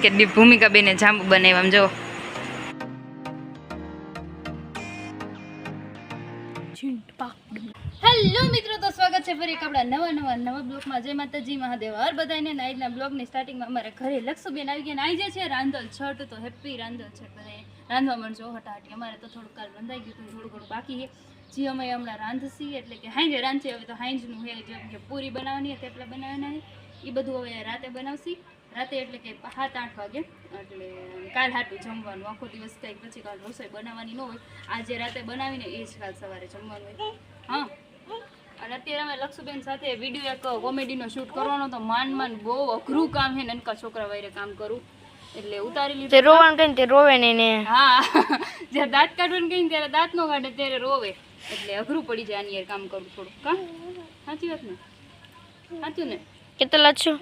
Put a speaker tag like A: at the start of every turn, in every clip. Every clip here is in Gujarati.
A: કે દી- ભૂમિકા બેને જાંબુ બનાવ્યા આમ જો. હેલો મિત્રો, તો સ્વાગત છે ફરી એક આપણા નવા નવા નવા બ્લોગમાં. જય માતાજી, મહાદેવ. હર બધાને ને આજના બ્લોગની સ્ટાર્ટિંગમાં અમારા ઘરે લક્ષુબેન આવી ગયા આવી જાય છે રાંધલ છઠ, તો હેપી રાંધલ છે ઘરે રાંધવા મળજો હટાહટી. અમારે તો થોડુંક કાલ બંધાઈ ગયું હતું, થોડું ઘણું બાકી છે. જે અમે હમણાં રાંધસી એટલે કે હાંજે રાંધશે, હવે તો હાંજનું હે જેમ કે પૂરી બનાવવાની હતી થેપલા બનાવવાના એ બધું હવે રાતે બનાવશી. રાતે એટલે કે સાત આઠ વાગે. એટલે કાલ હાટું જમવાનું. આખો દિવસ કંઈક પછી કાલ રસોઈ બનાવવાની ન હોય. આજે રાતે બનાવીને એ જ કાલ સવારે જમવાનું હોય. હા. અને અત્યારે અમે લક્ષુબેન સાથે વીડિયો એક કોમેડીનો શૂટ કરવાનો તો માન માન બહુ અઘરું કામ છે નનકા છોકરા વાયરે કામ કરું. એટલે ઉતારી લીધું.
B: રોવાનું કઈ તે રોવે ને એને.
A: હા. જ્યારે દાંત કાઢવાનું કહીને ત્યારે દાંત નો કાઢે ત્યારે રોવે. એટલે અઘરું પડી જાય આની યાર કામ કરવું થોડુંક. કા સાચી વાત ને? સાચું ને?
B: કેટલા છું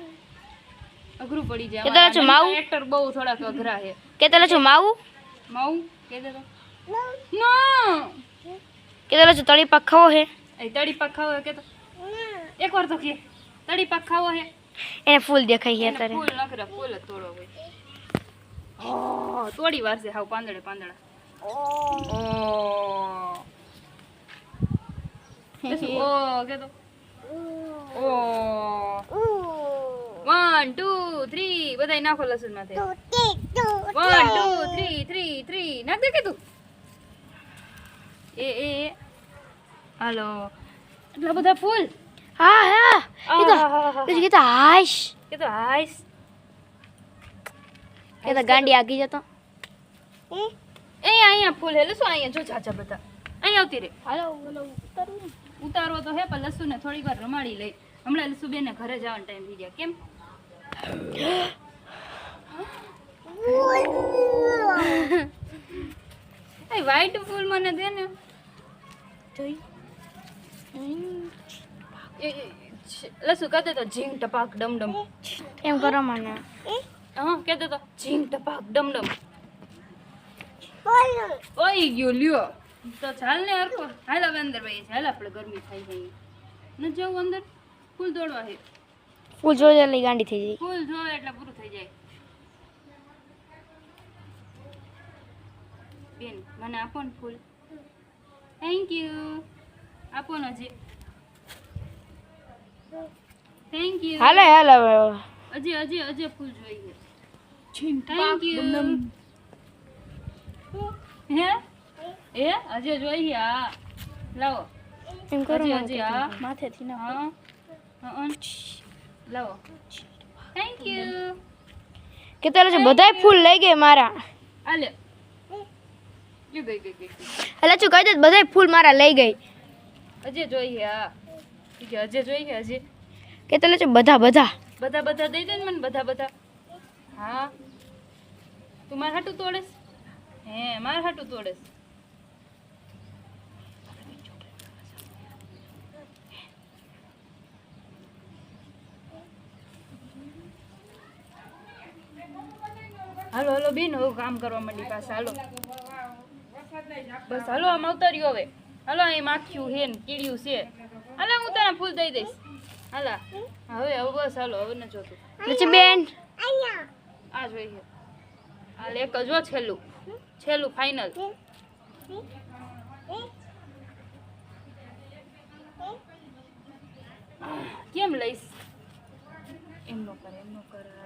A: અઘરું પડી જાય.
B: કેટલા છે માવું?
A: એક્ટર બહુ થોડાક અઘરા છે.
B: કેટલા છું માવું?
A: માવું? કે દે તો. ના.
B: કેટલા છું તળી પાક ખાવો હે
A: એ તળી પાક ખાવો કે તો. એકવાર તો કે તળી પાક ખાવો હે
B: એને ફૂલ દેખાય છે
A: એને
B: અત્યારે.
A: ફૂલ નખરા ફૂલ જ તોડો હોય. ઓહ, તોડી વારશે હાવ પાંદડે પાંદડા. ઓહ. લસુ, ઓહ, કે તો. ઓહ. વન ટુ થ્રી બધા નાખો લસણ માથે. One two three three three નાખ દે કીધું એ એ એ. હાલો. એટલા બધા ફૂલ?
B: હા હા. એ તો. એ હાશ
A: કે તો હાઈસ
B: એ તો ગાંડી આગી જતો.
A: એ? અહીંયા ફૂલ હે. લસુ અહીંયા જો ચાચા બધા. અહીંયા આવતી રે.
B: હાલો
A: ઉતારવો તો હે પણ લસુ ને થોડીક વાર રમાડી લઈ. હમણાં લસુ બેન ઘરે જવાનો ટાઈમ થઈ ગયા. કેમ? એ વ્હાઈટ ફૂલ મને દે ને. એ, એ, કહેતો તો ઝીંગ ટપાક ડમડમ.
B: એમ કરો મને.
A: હા કહેતો તો ઝીંગ ટપાક ડમડમ. ઓઈ ગયો લ્યો. તો ચાલ ને હરકો હાલ હવે અંદર ભાઈ હાલ આપણે ગરમી થાય છે ન જવું અંદર? ફૂલ દોડવા છે
B: ફૂલ જોજે એટલે ગાંડી થઈ જાય
A: ફૂલ જો એટલે પૂરું થઈ જાય. બેન મને આપો ને ફૂલ. થેન્ક યુ આપો ને હજી. થેન્ક યુ
B: હાલે હાલે
A: હજી હજી હજી ફૂલ જોઈએ થેન્ક યુ હે? એ હજી જોઈએ હા. લાવો.
B: એમ કરો
A: હજી હા.
B: માથેથી ના
A: હા હા. લાવો. થેન્ક યુ
B: કે તારે છે બધાય ફૂલ લઈ ગઈ મારા.
A: આલે ગઈ ગઈ ગઈ ગઈ.
B: અલે શું કહી દે બધાય ફૂલ મારા લઈ ગઈ.
A: અજે જોઈએ હા. અજે છે હજી અજે કે
B: તારે છે બધા બધા.
A: બધા બધા દઈ દે ને મને બધા બધા. હા. તું માર હાટું તોડેસ હે માર હાટું તોડેસ હાલો હાલો બેન હવે કામ કરવા માંડી પાસે હાલો. બસ હાલો આમ અવતર્યો હવે. હાલો અહીં માખ્યું હે ને કીડ્યું છે. હાલો હું તને ફૂલ દઈ દઈશ. હાલા. હવે હવે બસ હાલો હવે ન જોતું.
B: પછી બેન?
A: આ જોઈએ હાલ એક જ છેલ્લું. છેલ્લું ફાઇનલ કેમ લઈશ? એમ નો કરે એમ નો કરાય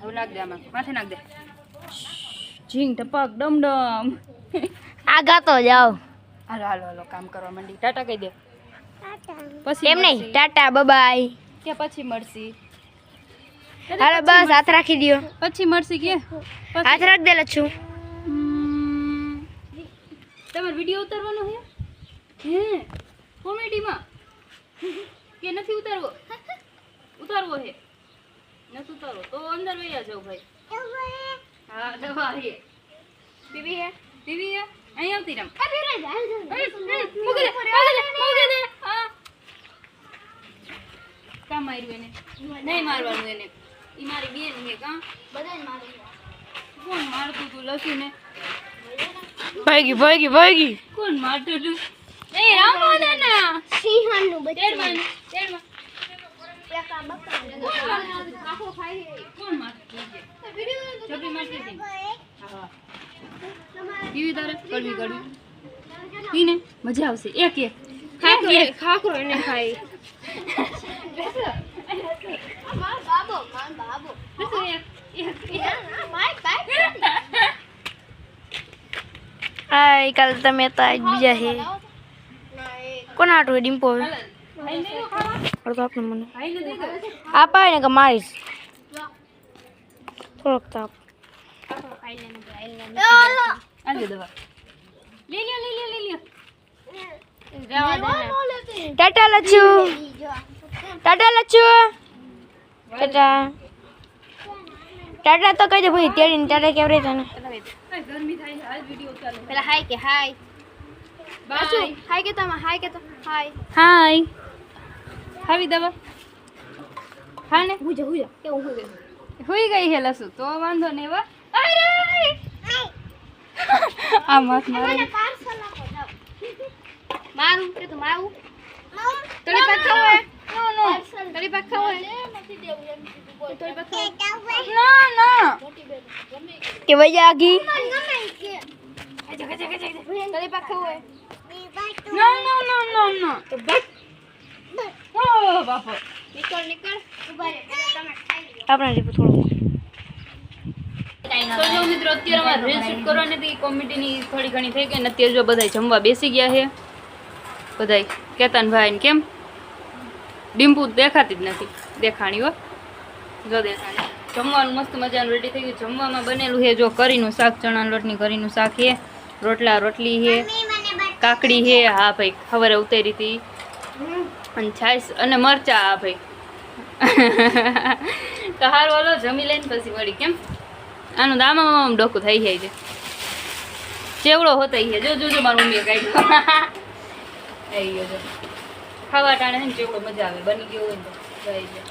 A: હવે નાખ દે આમાં. માથે નાખ દે. ઝીંગ ટપક ડમડમ.
B: આગા તો જાઓ.
A: હાલો હાલો હાલો કામ કરવા માંડી. ટાટા કહી દે. પછી
B: એમ નહીં. ટાટા બબાય
A: કે પછી મળશી?
B: હાલો બસ હાથ રાખી દ્યો.
A: પછી મળશી કે?
B: હાથ રાખ દે છું
A: તમારે વીડિયો ઉતારવાનો છે હે? કોમેડીમાં? કે નથી ઉતારવો? ઉતારવો છે નથી ઉતારવો તો અંદર વયા જાવ ભાઈ. હા દવા છે ટીવી હે? ટીવી હે? અહીં આવતી રમ. મૂકી દે મૂકી દે હા. કામ માર્યું એને? નહીં મારવાનું એને. ઈ મારી બેન છે કા? કોણ મારતું તું લસીને?
B: ભાગી ભાગી ભાગી.
A: કોણ મારતું તું? એ કોણ મજા આવશે એક એક
B: હાય કાલ તમે તો બીજા હે કોના હાટું ડિમ્પો હવે ને કે મારીશ. થોડોક તાપ ટાટા લચ્છુ ટાટા લચ્છુ ટાટા ટાટા તો કહી દે ભાઈ તેડીને ટાટા કેવરે તને
A: ભાઈ ગરમી થાય છે હાલ વિડિયો ચાલુ
B: પેલા હાય કે હાય.
A: Bye
B: hi. કે તમે હાય કે તો હાય.
A: હાય. ખાવી દવા. હા ને?
B: હુજા હુજા કેવું હુજે
A: હુઈ ગઈ છે લસુ તો વાંધો નહીં વા અરે આ મત મારે
B: મારું કે તો મારું તળી પાક ખાવો હે
A: નો નો
B: તળી પાક ખાવો હે તળી પાક ખાવો
A: ના ના
B: કે વૈયા આગી તળી પાક ખાવો હે
A: ના ના ના ના ના
B: તો બસ
A: ઓ બાપો
B: નીકળ નીકળ આપણે જેવું થોડું
A: જો મિત્રો અત્યારે અમારે રીલ શૂટ કરવાની હતી કોમેડીની થોડી ઘણી થઈ ગઈ ને અત્યારે જો બધા જમવા બેસી ગયા છે. બધા કેતનભાઈ ને કેમ? ડિમ્પુ દેખાતી જ નથી. દેખાણી હો. જો દેખાણી. જમવાનું મસ્ત મજાનું રેડી થઈ ગયું. જમવામાં બનેલું છે જો કરીનું શાક ચણા લોટની કરીનું શાક છે. રોટલા રોટલી છે. કાકડી છે. હા ભાઈ ખબર ઉતરી હતી. અને છાશ અને મરચા હા ભાઈ. તો હારું ઓલો જમી લઈને પછી વળી કેમ? આનું દામામાં ડોકું થઈ જાય છે. ચેવડો હોતા છે. જો જોજો મારું મમ્મીએ કાઢ્યો. આવી ગયો ખાવા ટાણે ને ચેવડો મજા આવે. બની ગયો હોય તો થઈ જાય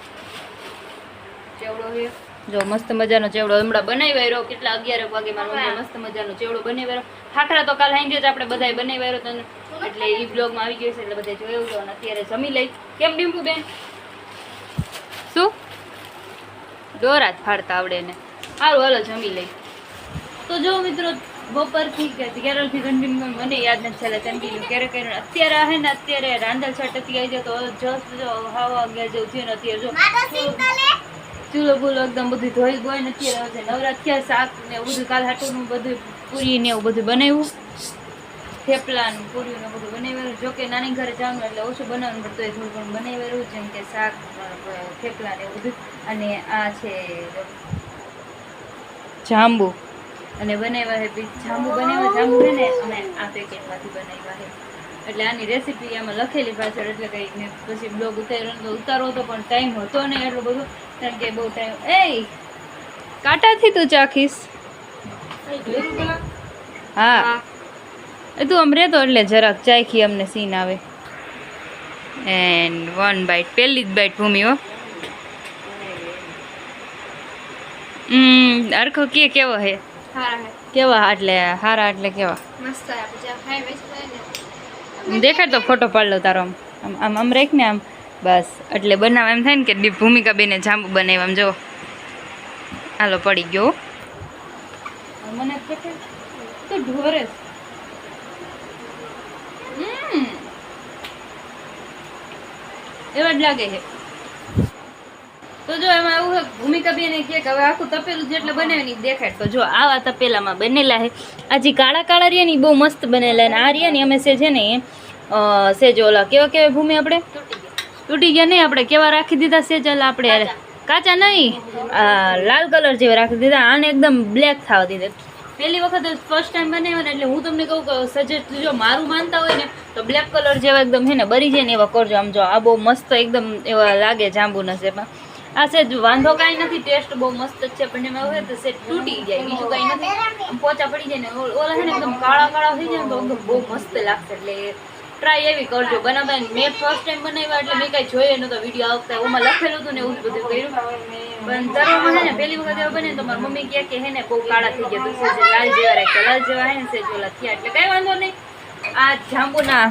A: ચેવડો છે? જો, મસ્ત મજાનો ચેવડો હમણાં બનાવી રહ્યો. કેટલા અગિયાર વાગે મારો મસ્ત મજાનો ચેવડો બનાવી રહ્યો. ખાખરા તો કાલ હાઈ જ આપણે બધાય બનાવી રહ્યો તો. એટલે એ બ્લોગમાં આવી ગયો છે, એટલે બધા જોયું તો અને અત્યારે જમી લઈ. કેમ, ડીમ્પુ બેન શું દોરા જ ફાડતા આવડે ને સારું હાલો જમી લઈ. તો જો મિત્રો બપોરથી કે કેરળથી કન્ટિન્યુ મને યાદ નથી ચાલે. કન્ટિન્યુ ક્યારે ક્યારે અત્યારે આવે ને અત્યારે રાંધલ છટતી આવી જાય તો જસ્ટ જો હવા વાગ્યા જેવું થયું ને અત્યારે જો. ચૂલો બૂલો એકદમ બધું ધોઈ ગોઈ નથી અત્યારે હવે નવરાત શાક ને બધું કાલ હાટું બધું પૂરી ને એવું બધું બનાવ્યું. થેપલા ને ને બધું બનાવેલું. જો કે નાની ઘરે જવાનું એટલે ઓછું બનાવવાનું પડતું હોય થોડું ઘણું બનાવેલું જેમ કે શાક થેપલા ને એવું બધું. અને આ છે જાંબુ. અને બનાવ્યા છે જાંબુ બનાવ્યા જાંબુ છે ને અને આ પેકેટમાંથી બનાવ્યા છે એટલે આની રેસીપી આમાં લખેલી પાછળ એટલે કંઈ મેં પછી બ્લોગ ઉતાર્યો તો ઉતારવો તો પણ ટાઈમ હતો નહીં એટલો બધો. કારણ કે બહુ ટાઈમ એ કાંટાથી તું ચાખીશ. હા. તું આમ રહેતો એટલે જરાક ચાખી અમને સીન આવે. એન્ડ વન બાઈટ પહેલી જ બાઈટ ભૂમિ હો. અરખો કે કેવો હે?
B: હારા હે.
A: કેવા એટલે હારા એટલે કેવા? દેખાડ તો ફોટો પાડ લો તારો આમ. આમ આમ આમ રાખ ને આમ. બસ એટલે બનાવ એમ થાય ને કે ભૂમિકા બેને જાંબુ બનાવ્યા આમ જો હાલો પડી ગયો મને તો ઢોરે એવા જ લાગે છે. તો જો એમાં એવું ભૂમિકા બેન કે હવે આખું તપેલું જેટલું બનાવીને દેખાય. તો જો આવા તપેલામાં બનેલા છે. આ જે કાળા કાળા રહ્યા ને બહુ મસ્ત બનેલા અને આ રહ્યા ને અમે છે ને અ, સેજ ઓલા કેવા કેવા ભૂમિ આપણે? તૂટી ગયા નહીં આપણે કેવા રાખી દીધા સેજ આપણે કાચા નહીં લાલ કલર જેવા રાખી દીધા. આને એકદમ બ્લેક થવા દીધા. પહેલી વખત ફર્સ્ટ ટાઈમ બનાવ્યા ને એટલે હું તમને કહું કે સજેસ્ટ જો મારું માનતા હોય ને તો બ્લેક કલર જેવા એકદમ હે ને, બરી જાય ને એવા કરજો. આમ જો, આ બહુ મસ્ત એકદમ એવા લાગે જાંબુના શેપમાં. આ સેજ વાંધો કાંઈ નથી ટેસ્ટ બહુ મસ્ત છે, પણ એમાં એવું તો સેજ તૂટી જાય, બીજું કાંઈ નથી. પોચા પડી જાય ને, ઓલા છે ને, એકદમ કાળા કાળા થઈ જાય ને, તો એકદમ બહુ મસ્ત લાગશે. એટલે ટ્રાય એવી કરજો. બનાવતા મેં ફર્સ્ટ ટાઈમ બનાવ્યા એટલે મેં કાંઈ જોઈએ નહોતો વીડિયો આવતા ઓમાં લખેલું હતું ને, એવું બધું કર્યું. પણ તરવામાં છે ને, પહેલી વખત એવું બને તો મારી મમ્મી કહે કે હે ને, બહુ કાળા થઈ ગયા, તો લાલ જેવા રાખ્યા લાલ જેવા હે ને, સેજ ઓલા થયા. એટલે કાંઈ વાંધો નહીં. આ જાંબુના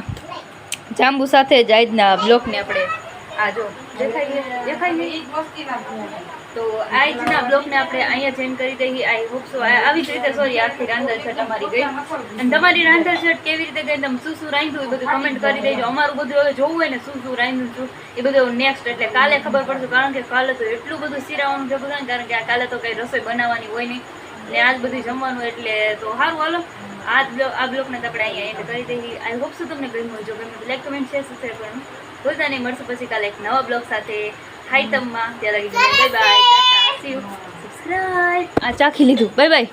A: જાંબુ સાથે જ આજના બ્લોકને આપણે આ જો? દેખાય છે? તો આજના બ્લોકને આપણે અહીંયા જેન કરી દઈએ. આઈ હોપ સો આવી જ રીતે સોરી આખી રાંધણ છટ અમારી ગઈ. અને તમારી રાંધણ છટ કેવી રીતે ગઈ? તમે શું શું રાંધ્યું? એ બધું કમેન્ટ કરી દેજો. અમારું બધું હવે જોવું હોય ને શું શું રાંધ્યું છું એ બધું નેક્સ્ટ એટલે કાલે ખબર પડશે કારણ કે કાલે તો એટલું બધું સિરાવાનું છે બધા કારણ કે આ કાલે તો કઈ રસોઈ બનાવવાની હોય નહીં. ને આજ બધું જમવાનું એટલે તો સારું હાલો. આ બ્લોગ આ બ્લોગને આપણે અહીંયા એન્ડ કરી દઈએ આઈ હોપ સો તમને ગમ્યું જો ગમ્યું લાઈક કમેન્ટ શેર સબસ્ક્રાઈબ કરવાનું ભૂલતા નહીં. મળશું પછી કાલે એક નવા બ્લોગ સાથે. હાઈ તમમાં ત્યાં લગી બાય બાય સબસ્ક્રાઈબ આ ચાખી લીધું. Bye bye